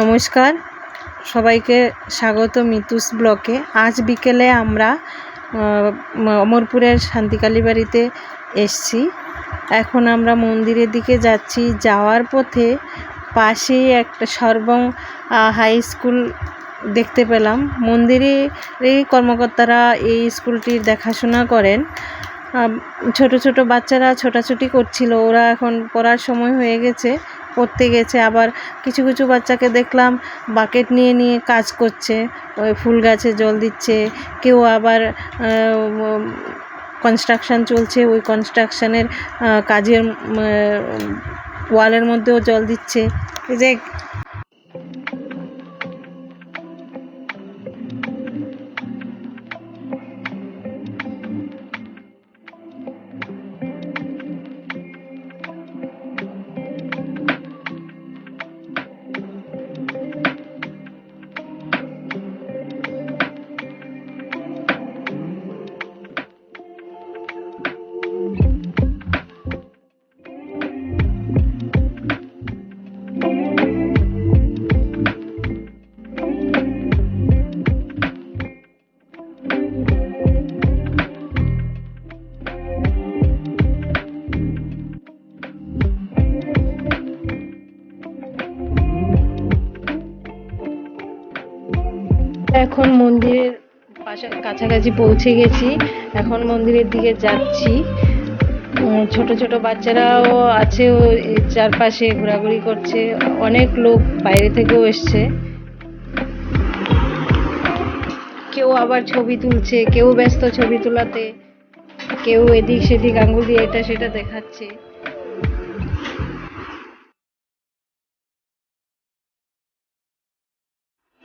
নমস্কার। সবাইকে স্বাগত মিতুস ব্লকে। আজ বিকেলে আমরা অমরপুরের শান্তিকালী বাড়িতে এসছি। এখন আমরা মন্দিরের দিকে যাচ্ছি। যাওয়ার পথে পাশেই একটা সর্বং হাই স্কুল দেখতে পেলাম। মন্দিরে কর্মকর্তারা এই স্কুলটির দেখাশোনা করেন। ছোট ছোট বাচ্চারা ছোটাছুটি করছিল। ওরা এখন পড়ার সময় হয়ে গেছে। পড়তে গেছে, আবার কিছু কিছু বাচ্চাকে দেখলাম বাকেট নিয়ে নিয়ে কাজ করছে, ওই ফুল গাছে জল দিচ্ছে, কেউ আবার কনস্ট্রাকশান চলছে, ওই কনস্ট্রাকশানের কাজের ওয়ালের মধ্যেও জল দিচ্ছে। যে এখন মন্দিরের পাশা কাছাকাছি পৌঁছে গেছি। এখন মন্দিরের দিকে যাচ্ছি। ছোট ছোট বাচ্চারাও আছে ওই চারপাশে ঘোরাঘুরি করছে। অনেক লোক বাইরে থেকেও এসছে। কেউ আবার ছবি তুলছে, কেউ ব্যস্ত ছবি তোলাতে, কেউ এদিক সেদিক আঙ্গুল দিয়ে এটা সেটা দেখাচ্ছে।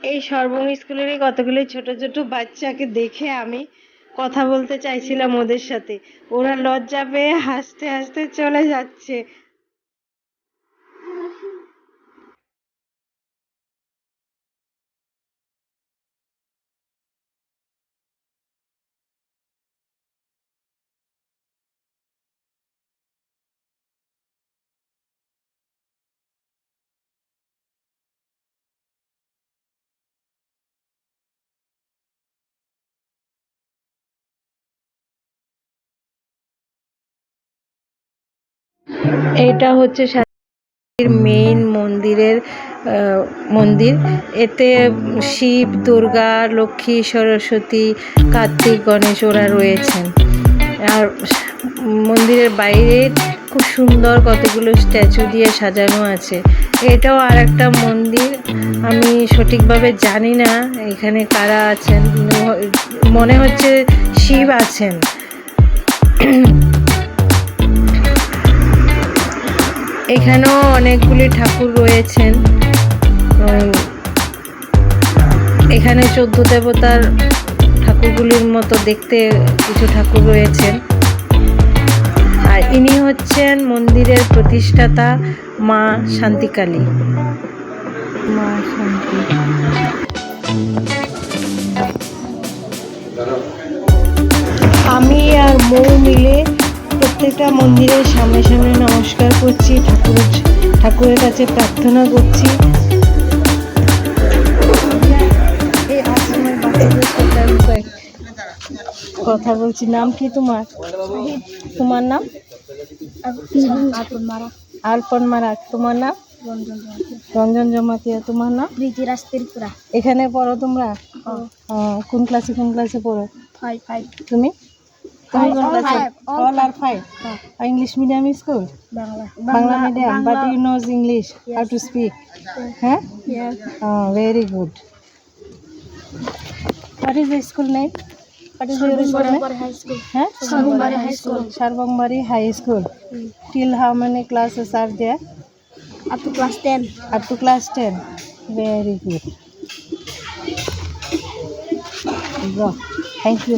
এই সর্বম স্কুলেরই কতগুলি ছোট ছোট বাচ্চাকে দেখে আমি কথা বলতে চাইছিলাম ওদের সাথে। ওরা লজ্জা পেয়ে হাসতে হাসতে চলে যাচ্ছে। এটা হচ্ছে মেইন মন্দিরের মন্দির। এতে শিব, দুর্গা, লক্ষ্মী, সরস্বতী, কার্তিক, গণেশ ওরা রয়েছেন। আর মন্দিরের বাইরে খুব সুন্দর কতগুলো স্ট্যাচু দিয়ে সাজানো আছে। এটাও আর একটা মন্দির। আমি সঠিকভাবে জানি না এখানে কারা আছেন। মনে হচ্ছে শিব আছেন। এখানেও অনেকগুলি ঠাকুর রয়েছেন। এখানে চোদ্দ দেবতার ঠাকুরগুলির মতো দেখতে কিছু ঠাকুর রয়েছেন। আর ইনি হচ্ছেন মন্দিরের প্রতিষ্ঠাতা মা শান্তিকালী। মা শান্তি। আমি আর মৌ মিলে প্রত্যেকটা মন্দিরের সামনে সামনে নমস্কার করছি। ঠাকুরের কাছে প্রার্থনা করছি। কথা বলছি। নাম কি তোমার? তোমার নাম? আলপন মারা তোমার নাম? রঞ্জন জমাতিয়া। তোমার নাম? রীতিরাজ ত্রিপুরা। এখানে পড়ো তোমরা? কোন ক্লাসে কোন ক্লাসে পড়ো? ফাইভ ফাইভ তুমি? All R five English medium school Bangla Bangla medium, but you knows English, how to speak. Huh? Yes. Oh, very good. What is the school name? What is your school name? High school Huh? Sarvambari High School. Sarvambari High School. Till how many classes are there? Up to class ten Up to class 10. Very good. Go. Thank you.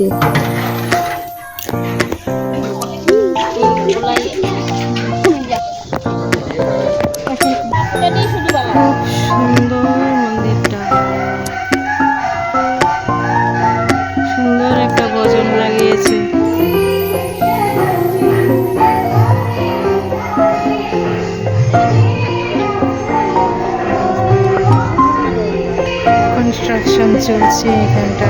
খুব সুন্দর মন্দিরটা সুন্দর একটা লাগিয়েছে construction চলছে এখানটা।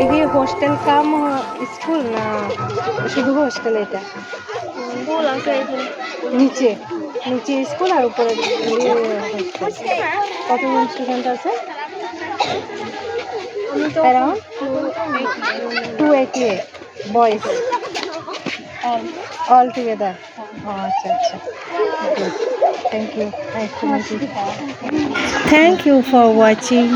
এগুলি hostel cum school না শুধু হোস্টেল এটা নিচে নিচে স্কুল আর উপরে কতজন স্টুডেন্ট আছে around two eighty eight boys all together আচ্ছা আচ্ছা thank you thank you for watching